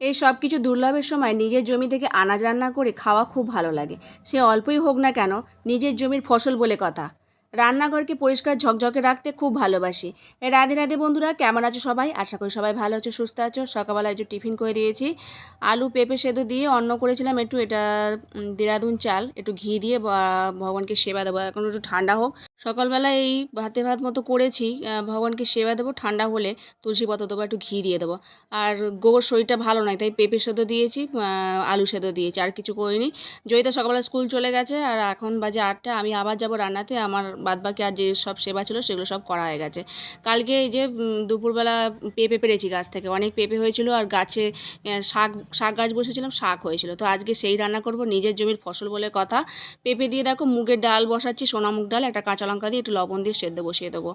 এই সব কিছু দুর্লভের সময় নিজের জমি থেকে আনাজ রান্না করে খাওয়া খুব ভালো লাগে। সে অল্পই হোক না কেন, নিজের জমির ফসল বলে কথা। রান্নাঘরকে পরিষ্কার ঝকঝকে রাখতে খুব ভালোবাসি। রাধে রাধে বন্ধুরা, কেমন আছো সবাই? আশা করি সবাই ভালো আছো, সুস্থ আছো। সকালবেলা একটু টিফিন করে দিয়েছি। আলু, পেঁপে সেদ্ধ দিয়ে অন্ন করেছিলাম একটু, এটা দেরাদুন চাল, একটু ঘি দিয়ে ভগবানকে সেবা দেবো। এখন একটু ঠান্ডা হোক। সকালবেলা এই ভাতে ভাত মতো করেছি ভগবানকে সেবা দেবো, ঠান্ডা হলে তুলসী পাতা দেবো, একটু ঘি দিয়ে দেবো। আর গোবর শরীরটা ভালো নয়, তাই পেঁপে সেদ্ধ দিয়েছি আলু সেদ্ধ দিয়েছি, আর কিছু করিনি। জয়িতা সকালবেলা স্কুল চলে গেছে, আর এখন বাজে আটটা, আমি আবার যাব রান্নাতে, আমার বাদবাকি আর যে সব সেবা ছিল সেগুলো সব করা হয়ে গেছে। কালকে এই যে দুপুরবেলা পেঁপে পেরেছি গাছ থেকে, অনেক পেঁপে হয়েছিল, আর গাছে শাক শাক গাছ বসেছিলাম, শাক হয়েছিল। তো আজকে সেই রান্না করব, নিজের জমির ফসল বলে কথা। পেঁপে দিয়ে দেখো, মুগের ডাল বসাচ্ছি, সোনা মুগ ডাল, একটা কাঁচা লঙ্কা দিয়ে একটু লবণ দিয়ে সেদ্ধ বসিয়ে দেবো।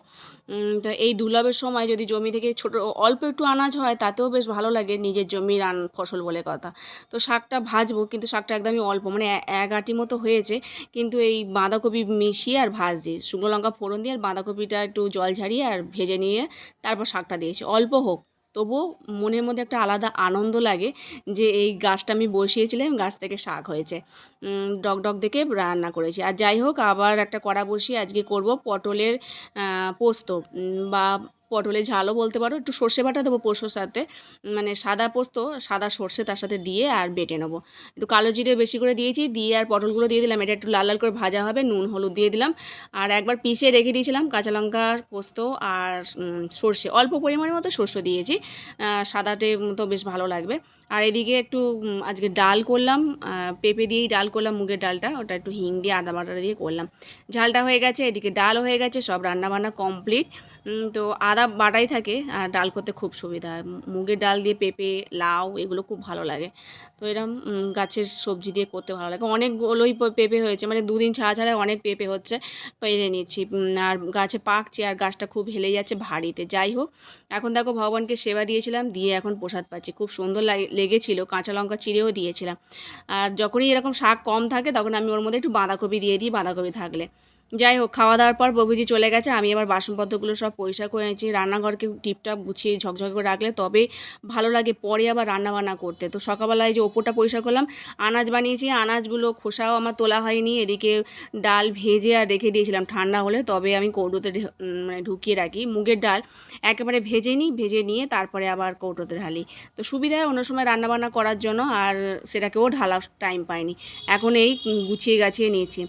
তো এই দুর্লভের সময় যদি জমি থেকে ছোট, অল্প একটু আনাজ হয়, তাতেও বেশ ভালো লাগে নিজের জমির আন, ফসল বলে কথা। তো শাকটা ভাজবো, কিন্তু শাকটা একদমই অল্প মানে এক আটি মতো হয়েছে, কিন্তু এই বাঁধাকপি মিশিয়ে আর ভাজছি। শুকনো লঙ্কা ফোড়ন দিয়ে আর বাঁধাকপিটা একটু জল ঝাড়িয়ে আর ভেজে নিয়ে তারপর শাকটা দিয়েছি। অল্প হোক। তবুও মনের মধ্যে একটা আলাদা আনন্দ লাগে যে এই গাছটা আমি বসিয়েছিলাম গাছ থেকে শাক হয়েছে। উম, ডক ডক দেখে রান্না করেছি। আর যাই হোক আবার একটা কড়া বসিয়ে আজকে করব পটলের পোস্ত। বা পটলের ঝালও বলতে পারো, একটু সর্ষে বাটা দেবো পোস্তর সাথে মানে সাদা পোস্ত, সাদা সর্ষে তার সাথে দিয়ে আর বেটে নেব। একটু কালো জিরে বেশি করে দিয়েছি, দিয়ে আর পটলগুলো দিয়ে দিলাম, এটা একটু লাল লাল করে ভাজা হবে, নুন, হলুদ দিয়ে দিলাম। আর একবার পিষে রেখে দিয়েছিলাম, কাঁচা লঙ্কা, পোস্ত আর সর্ষে, অল্প পরিমাণের মতো সর্ষে দিয়েছি। সাদাটে মতো বেশ ভালো লাগবে। আর এদিকে একটু আজকে ডাল করলাম পেঁপে দিয়েই ডাল করলাম, মুগের ডালটা, ওটা একটু হিং দিয়ে আদা বাটা দিয়ে করলাম। ঝালটা হয়ে গেছে, এদিকে ডাল হয়ে গেছে, সব রান্নাবান্না কমপ্লিট। তো আদা বাটাই থাকে আর ডাল করতে খুব সুবিধা হয়। মুগের ডাল দিয়ে পেঁপে, লাউ এগুলো খুব ভালো লাগে। তো এরকম গাছের সবজি দিয়ে করতে ভালো লাগে। অনেকগুলোই পেঁপে হয়েছে মানে দুদিন ছাড়া ছাড়া অনেক পেঁপে হচ্ছে পেরে নিচ্ছি। আর গাছে পাকছে আর গাছটা খুব হেলে যাচ্ছে ভারীতে। যাই হোক, এখন দেখো ভগবানকে সেবা দিয়েছিলাম, দিয়ে এখন প্রসাদ পাচ্ছি। খুব সুন্দর লাগে- লেগেছিল, কাঁচা লঙ্কা চিড়েও দিয়েছিলাম। আর যখনই এরকম শাক কম থাকে, তখন আমি ওর মধ্যে একটু বাঁধাকপি দিয়ে দিই, বাঁধাকপি থাকলে। যাই হোক খাওয়া দাওয়ার পর ববুজি চলে গেছে, আমি আবার বাসনপত্রগুলো সব পরিষ্কার করে নিয়েছি। রান্নাঘরকে টিপটাপ গুছিয়ে ঝকঝকে করে রাখলে তবে ভালো লাগে, পরে আবার রান্না বান্না করতে। তো সকালবেলায় যে ওপরটা পরিষ্কার করলাম, আনাজ বানিয়েছি, আনাজগুলো খোসাও আমার তোলা হয়নি, এদিকে ডাল ভেজে আর রেখে দিয়েছিলাম ঠান্ডা হলে, তবে আমি কৌটোতে মানে ঢুকিয়ে রাখি। মুগের ডাল একেবারে ভেজে নিই, ভেজে নিয়ে তারপরে আবার কৌটোতে ঢালি। তো সুবিধা হয় অন্য সময় রান্নাবান্না করার জন্য, আর সেটাকেও ঢালা টাইম পাইনি। এখন এই গুছিয়ে গাছিয়ে নিয়েছি।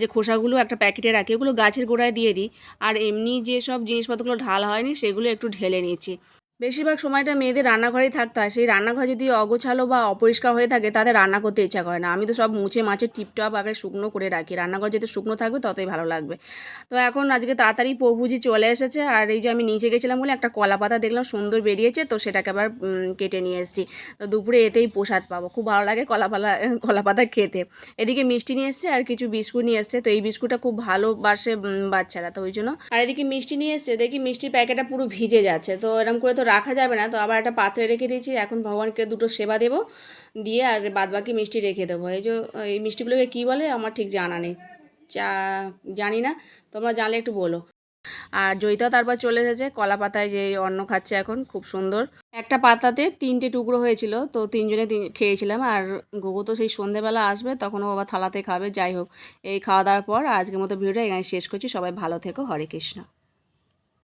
যে খোসাগুলো একটা প্যাকেটে রাখি, ওগুলো গাছের গোড়ায় দিয়ে দিই। আর এমনি যেসব জিনিসপত্রগুলো ঢাল হয়নি, সেগুলো একটু ঢেলে নিয়েছি বেশিরভাগ সময়টা মেয়েদের রান্নাঘরেই থাকতে হয়। সেই রান্নাঘর যদি অগোছালো বা অপরিষ্কার হয়ে থাকে, তাদের রান্না করতে ইচ্ছা করে না। আমি তো সব মুছে মাছে টিপটপ আগে শুকনো করে রাখি। রান্নাঘর যত শুকনো থাকবে, ততই ভালো লাগবে। তো এখন আজকে তাড়াতাড়ি প্রভুজি চলে এসেছে। আর এই যে আমি নিচে গেছিলাম বলে একটা কলা পাতা দেখলাম, সুন্দর বেরিয়েছে, তো সেটাকে আবার কেটে নিয়ে এসেছি। তো দুপুরে এতেই প্রসাদ পাবো। খুব ভালো লাগে কলা পালা, কলা পাতা খেতে। এদিকে মিষ্টি নিয়ে এসছে আর কিছু বিস্কুট নিয়ে এসছে। তো এই বিস্কুটটা খুব ভালোবাসে বাচ্চারা, তো ওই জন্য। আর এদিকে মিষ্টি নিয়ে এসছে। দেখি মিষ্টির প্যাকেটটা পুরো ভিজে যাচ্ছে। তো এরকম করে তো রাখা যাবে না, তো আবার একটা পাত্রে রেখে দিয়েছি, এখন ভগবানকে দুটো সেবা দেবো, দিয়ে আর বাদবাকি মিষ্টি রেখে দেবো। এই যে, এই মিষ্টিগুলোকে কী বলে আমার ঠিক জানা নেই চা জানি না, তোমরা জানলে একটু বলো। আর জয়িতা তারপর চলে এসেছে, কলা পাতায় যে অন্ন খাচ্ছে এখন, খুব সুন্দর। একটা পাতাতে তিনটে টুকরো হয়েছিল, তো তিনজনে খেয়েছিলাম, আর গোগো তো সেই সন্ধেবেলা আসবে, তখন ও আবার থালাতে খাবে, যাই হোক। এই খাওয়া দাওয়ার পর আজকের মতো ভিডিওটা এখানে শেষ করছি, সবাই ভালো থেকো, হরে কৃষ্ণ।